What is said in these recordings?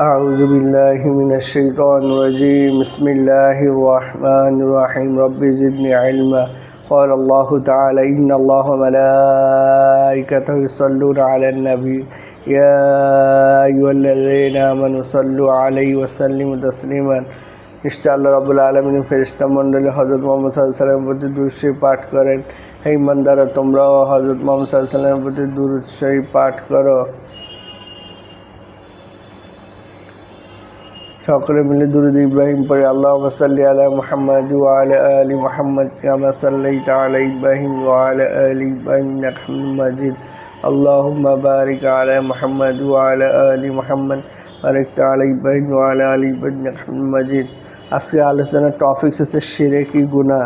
أعوذ بالله من الشيطان الرجيم بسم الله الرحمن الرحيم رب زدني علما قال الله تعالى إن الله وملائكته يصلون على النبي يا أيها الذين آمنوا صلوا عليه وسلموا تسليما নিশ্চয় আল্লাহ রবুল আলমিন ফেরিস্তা মণ্ডলী হজরত মোহাম্মদ সাল্লামের প্রতি দুরুশ্বী পাঠ করেন হে ইমানদারা তোমরাও হজরত মোহাম্মদ সাল্লামের প্রতি দুরুশ্বী পাঠ করো সকলে মিলে দুরুদ ইব্রাহিম পড়ে আল্লাহ সাল্লি আলা মুহাম্মদ ওয়া আলা আলি মুহাম্মদ কামা সাল্লাইতা আলা ইব্রাহিম ওয়া আলা আলি ইব্রাহিম ইন্নাকা হামিদুম মাজিদ اللهم بارك على محمد وعلى آل محمد باركت على إبراهيم وعلى آل إبراهيم إنك حميد مجيد আজকে আলোচনার টপিকস হচ্ছে শিরেকি গুণা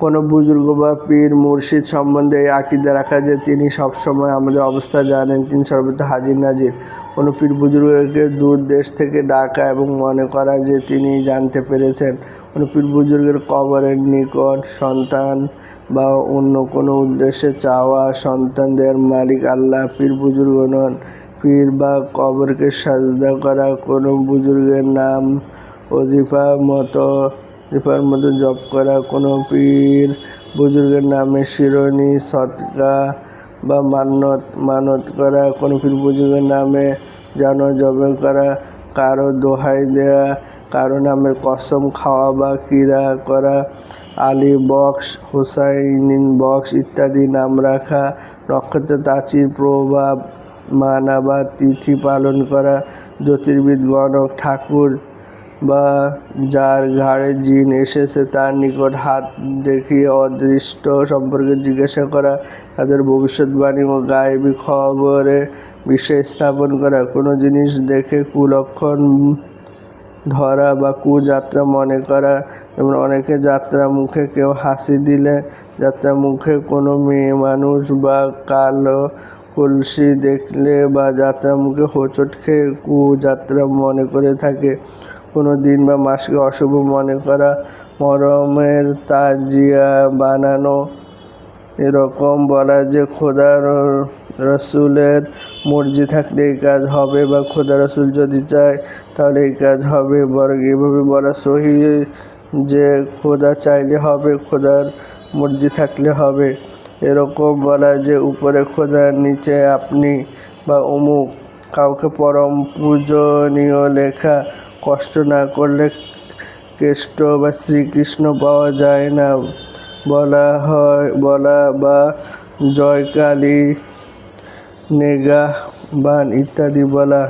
কোনো বুজুর্গ বা পীর, মুর্শিদ সম্বন্ধে এই আকিদা রাখা যে তিনি সবসময় আমাদের অবস্থা জানেন, তিনি সর্বদা হাজির নাজির। কোনো পীর বুজুর্গকে দূর দেশ থেকে ডাকা এবং মনে করা যে তিনি জানতে পেরেছেন। কোনো পীর বুজুর্গের কবরের নিকট সন্তান বা অন্য কোনো উদ্দেশ্যে চাওয়া সন্তানদের মালিক আল্লাহ পীর বুজুর্গ নন। পীর বা কবরকে সাজদা করা কোনো বুজুর্গের নাম অজিফা মতো জিফার মতো জপ করা, কোনো পীর বুজুর্গের নামে শিরোনি সৎকা বা মানত মানত করা, কোনো পীর বুজুর্গের নামে যেন জবে করা, কারও দোহাই দেয়া, কারও নামের কসম খাওয়া বা কিরা করা, আলী বক্স, হুসাইনিন বক্স ইত্যাদি নাম রাখা নক্ষত্র তাচির প্রভাব মানা বা তিথি পালন করা, জ্যোতির্বিদ, গণক, ঠাকুর বা যার ঘাড়ে জিন এসেছে তার নিকট হাত দেখিয়ে অদৃষ্ট সম্পর্কে জিজ্ঞাসা করা, তাদের ভবিষ্যৎবাণী ও গায়েবী খবরে বিশ্বাস স্থাপন করা। কোনো জিনিস দেখে কুলক্ষণ ধরা বা কুযাত্রা মনে করা এবং অনেকে যাত্রা মুখে কেউ হাসি দিলে, যাত্রা মুখে কোনো মেয়ে মানুষ বা কালো কলসি দেখলে বা যাত্রা মুখে হোঁচট খেয়ে কুযাত্রা মনে করে থাকে। কোনো দিন বা মাসকে অশুভ মনে করা, মরমের তাজিয়া বানানো। এরকম বলা যে খোদা রসুলের মর্জি থাকলে এই কাজ হবে বা খোদা রসুল যদি চায় তাহলে এই কাজ হবে। বরং এভাবে বলা সহি যে খোদা চাইলে হবে, খোদার মর্জি থাকলে হবে। এরকম বলা যে উপরে খোদা, নিচে আপনি বা অমুক। কাউকে পরম পূজনীয় লেখা কষ্ট না করলে কেষ্ট বা শ্রীকৃষ্ণ পাওয়া যায় না। বলা হয়, বলা বা জয়কালী, নেগা, বান ইত্যাদি বলা।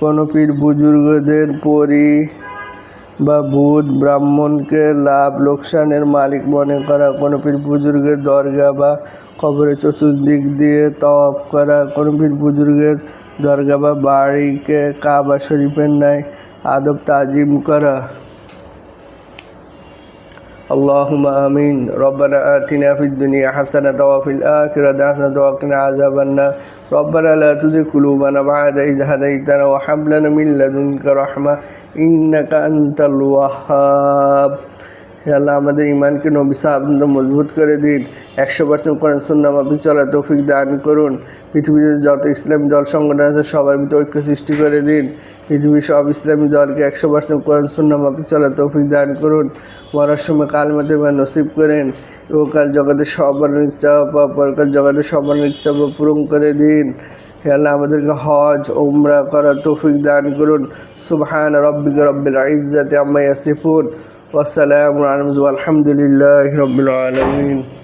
কোনো পীর বুজুর্গদের পরি বা ভূত ব্রাহ্মণকে লাভ লোকসানের মালিক মনে করা। কোনো পীর বুজুর্গের দরগা বা কবরের চতুর্দিক দিয়ে তপ করা। কোনো পীর বুজুর্গের দরগা বা বাড়িকে কাবা শরীফের ন্যায় আদব তাজিম করা اللهم آمين ربنا آتنا في الدنيا حسنة وفي الآخرة حسنة وقنا عذاب النار ربنا لا تزغ قلوبنا بعد إذ هديتنا وهب لنا من لدنك رحمة إنك أنت الوهاب হে আল্লাহ, আমাদের ইমানকে নবী সাহাবন্ধ মজবুত করে দিন। একশো পার্সেন্ট কোরআন, সুন্না মাফিক চলা তৌফিক দান করুন। পৃথিবীতে যত ইসলামী দল, সংগঠন আছে, সবার ভিতরে ঐক্য সৃষ্টি করে দিন। পৃথিবীর সব ইসলামী দলকে একশো পার্সেন্ট কোরআন, সুন্না মাফিক চলা তৌফিক দান করুন। মরার সময় কালমাতে বা নসিব করেন ও কাল জগতের সবার ইচ্ছা পরকাল জগতের সবার বা পূরণ করে দিন। হে আল্লাহ, আমাদেরকে হজ ওমরা করার তৌফিক দান করুন। সুবহান রব্বিক রব্বিল ইজ্জাতি আম্মা ইয়াসিফুন। والسلام على الحمد لله رب العالمين.